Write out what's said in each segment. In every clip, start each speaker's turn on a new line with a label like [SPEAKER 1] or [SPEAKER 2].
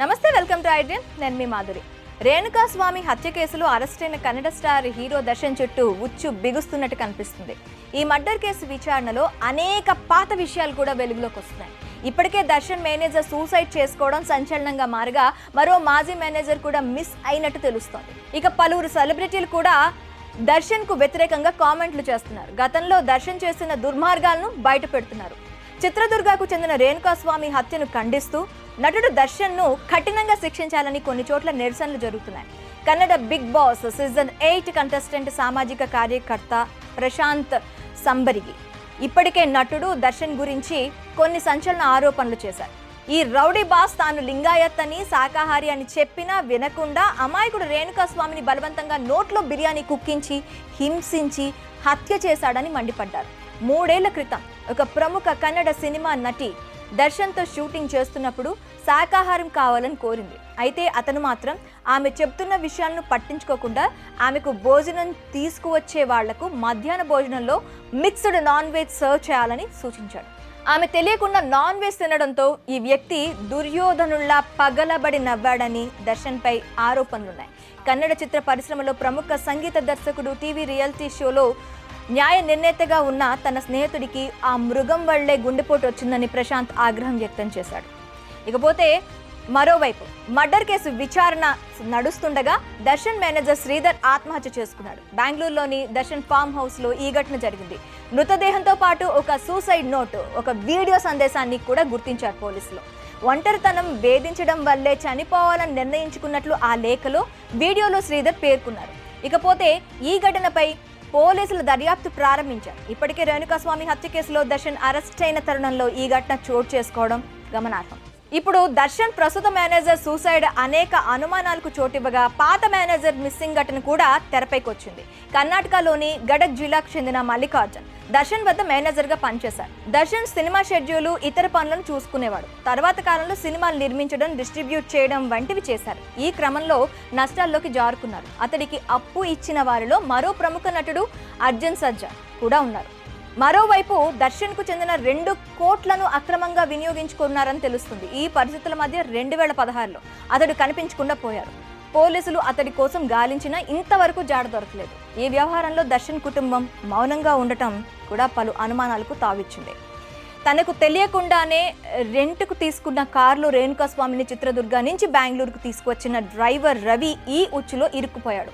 [SPEAKER 1] నమస్తే welcome to ఐడ్రియన్ నేను మీ మాధురి. రేణుకా స్వామి హత్య కేసులో అరెస్టైన కన్నడ స్టార్ హీరో దర్శన్ చుట్టూ ఉచ్చు బిగుస్తున్నట్టు కనిపిస్తుంది. ఈ మర్డర్ కేసు విచారణలో అనేక పాత విషయాలు కూడా వెలుగులోకి వస్తున్నాయి. ఇప్పటికే దర్శన్ మేనేజర్ సూసైడ్ చేసుకోవడం సంచలనంగా మారగా మరో మాజీ మేనేజర్ కూడా మిస్ అయినట్టు తెలుస్తోంది. ఇక పలువురు సెలబ్రిటీలు కూడా దర్శన్కు వ్యతిరేకంగా కామెంట్లు చేస్తున్నారు. గతంలో దర్శన్ చేసిన దుర్మార్గాలను బయట పెడుతున్నారు. చిత్రదుర్గకు చెందిన రేణుకాస్వామి హత్యను ఖండిస్తూ నటుడు దర్శన్ను కఠినంగా శిక్షించాలని కొన్ని చోట్ల నిరసనలు జరుగుతున్నాయి. Kannada big boss season eight contestant సామాజిక కార్యకర్త ప్రశాంత్ సంబరిగి ఇప్పటికే నటుడు దర్శన్ గురించి కొన్ని సంచలన ఆరోపణలు చేశారు. ఈ రౌడీ బాస్ తాను లింగాయత్ అని శాకాహారి అని చెప్పినా వినకుండా అమాయకుడు రేణుకాస్వామిని బలవంతంగా నోట్లో బిర్యానీ కుక్కించి హింసించి హత్య చేశాడని మండిపడ్డారు. మూడేళ్ళ క్రితం ఒక ప్రముఖ కన్నడ సినిమా నటి దర్శన్తో షూటింగ్ చేస్తున్నప్పుడు శాకాహారం కావాలని కోరింది. అయితే అతను మాత్రం ఆమె చెప్తున్న విషయాలను పట్టించుకోకుండా ఆమెకు భోజనం తీసుకువచ్చే వాళ్ళకు మధ్యాహ్న భోజనంలో మిక్స్డ్ నాన్ వెజ్ సర్వ్ చేయాలని సూచించాడు. ఆమె తెలియకుండా నాన్ వెజ్ తినడంతో ఈ వ్యక్తి దుర్యోధనుల్లా పగలబడి నవ్వాడని దర్శన్పై ఆరోపణలున్నాయి. కన్నడ చిత్ర పరిశ్రమలో ప్రముఖ సంగీత దర్శకుడు టీవీ రియాలిటీ షోలో న్యాయ నిర్ణేతగా ఉన్న తన స్నేహితుడికి ఆ మృగం వల్లే గుండెపోటు వచ్చిందని ప్రశాంత్ ఆగ్రహం వ్యక్తం చేశాడు. ఇకపోతే మరోవైపు మర్డర్ కేసు విచారణ నడుస్తుండగా దర్శన్ మేనేజర్ శ్రీధర్ ఆత్మహత్య చేసుకున్నాడు. బెంగళూరులోని దర్శన్ ఫామ్ హౌస్లో ఈ ఘటన జరిగింది. మృతదేహంతో పాటు ఒక సూసైడ్ నోటు ఒక వీడియో సందేశాన్ని కూడా గుర్తించారు పోలీసులు. ఒంటరితనం వేధించడం వల్లే చనిపోవాలని నిర్ణయించుకున్నట్లు ఆ లేఖలో వీడియోలో శ్రీధర్ పేర్కొన్నారు. ఇకపోతే ఈ ఘటనపై పోలీసులు దర్యాప్తు ప్రారంభించారు. ఇప్పటికే రేణుకాస్వామి హత్య కేసులో దర్శన్ అరెస్ట్ అయిన తరుణంలో ఈ ఘటన చోటు చేసుకోవడం గమనార్హం. ఇప్పుడు దర్శన్ ప్రస్తుత మేనేజర్ సూసైడ్ అనేక అనుమానాలకు చోటివ్వగా పాత మేనేజర్ మిస్సింగ్ ఘటన కూడా తెరపైకి వచ్చింది కర్ణాటకలోని గడక్ జిల్లాకు చెందిన మల్లికార్జున్ దర్శన్ వద్ద మేనేజర్గా పనిచేశారు. దర్శన్ సినిమా షెడ్యూలు ఇతర పనులను చూసుకునేవాడు. తర్వాత కాలంలో సినిమాలు నిర్మించడం డిస్ట్రిబ్యూట్ చేయడం వంటివి చేశారు. ఈ క్రమంలో నష్టాల్లోకి జారుకున్నారు. అతడికి అప్పు ఇచ్చిన వారిలో మరో ప్రముఖ నటుడు అర్జున్ సజ్జా కూడా ఉన్నారు. మరోవైపు దర్శన్కు చెందిన రెండు కోట్లను అక్రమంగా వినియోగించుకున్నారని తెలుస్తుంది. ఈ పరిస్థితుల మధ్య రెండు వేల పదహారులో అతడు కనిపించకుండా పోయారు. పోలీసులు అతడి కోసం గాలించినా ఇంతవరకు జాడ దొరకలేదు. ఈ వ్యవహారంలో దర్శన్ కుటుంబం మౌనంగా ఉండటం కూడా పలు అనుమానాలకు తావిచ్చింది. తనకు తెలియకుండానే రెంట్కు తీసుకున్న కారులో రేణుకాస్వామిని చిత్రదుర్గ నుంచి బెంగళూరుకు తీసుకువచ్చిన డ్రైవర్ రవి ఈ ఉచ్చులో ఇరుక్కుపోయాడు.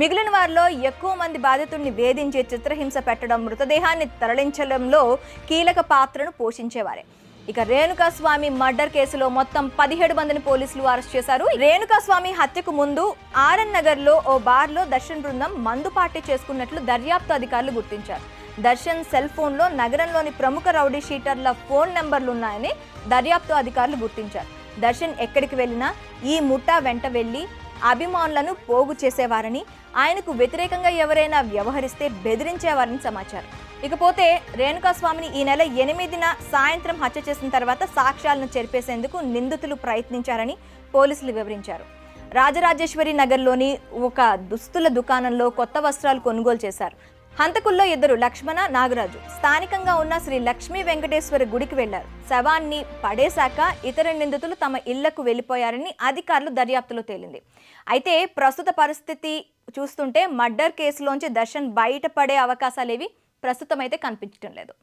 [SPEAKER 1] మిగిలిన వారిలో ఎక్కువ మంది బాధితుడిని వేధించి చిత్రహింస పెట్టడం మృతదేహాన్ని తరలించడంలో కీలక పాత్రను పోషించేవారే. ఇక రేణుకాస్వామి మర్డర్ కేసులో మొత్తం పదిహేడు మందిని పోలీసులు అరెస్ట్ చేశారు. రేణుకాస్వామి హత్యకు ముందు ఆర్ఎన్ నగర్లో ఓ బార్లో దర్శన్ బృందం మందు పార్టీ చేసుకున్నట్లు దర్యాప్తు అధికారులు గుర్తించారు. దర్శన్ సెల్ ఫోన్లో నగరంలోని ప్రముఖ రౌడీ షీటర్ల ఫోన్ నెంబర్లు ఉన్నాయని దర్యాప్తు అధికారులు గుర్తించారు. దర్శన్ ఎక్కడికి వెళ్ళినా ఈ ముఠా వెంట వెళ్ళి అభిమానులను పోగు చేసేవారని ఆయనకు వ్యతిరేకంగా ఎవరైనా వ్యవహరిస్తే బెదిరించేవారని సమాచారం. ఇకపోతే రేణుకాస్వామిని ఈ నెల ఎనిమిదిన సాయంత్రం హత్య చేసిన తర్వాత సాక్ష్యాలను చెరిపేసేందుకు నిందితులు ప్రయత్నించారని పోలీసులు వివరించారు. రాజరాజేశ్వరి నగర్లోని ఒక దుస్తుల దుకాణంలో కొత్త వస్త్రాలు కొనుగోలు చేశారు. హంతకుల్లో ఇద్దరు లక్ష్మణ నాగరాజు. స్థానికంగా ఉన్న శ్రీ లక్ష్మీ వెంకటేశ్వర గుడికి వెళ్ళారు శవాన్ని పడేశాక ఇతర నిందితులు తమ ఇళ్ళకు వెళ్ళిపోయారని అధికారులు దర్యాప్తులో తేలింది. అయితే ప్రస్తుత పరిస్థితి చూస్తుంటే మర్డర్ కేసులోంచి దర్శన్ బయటపడే అవకాశాలేవి ప్రస్తుతం అయితే కనిపించడం లేదు.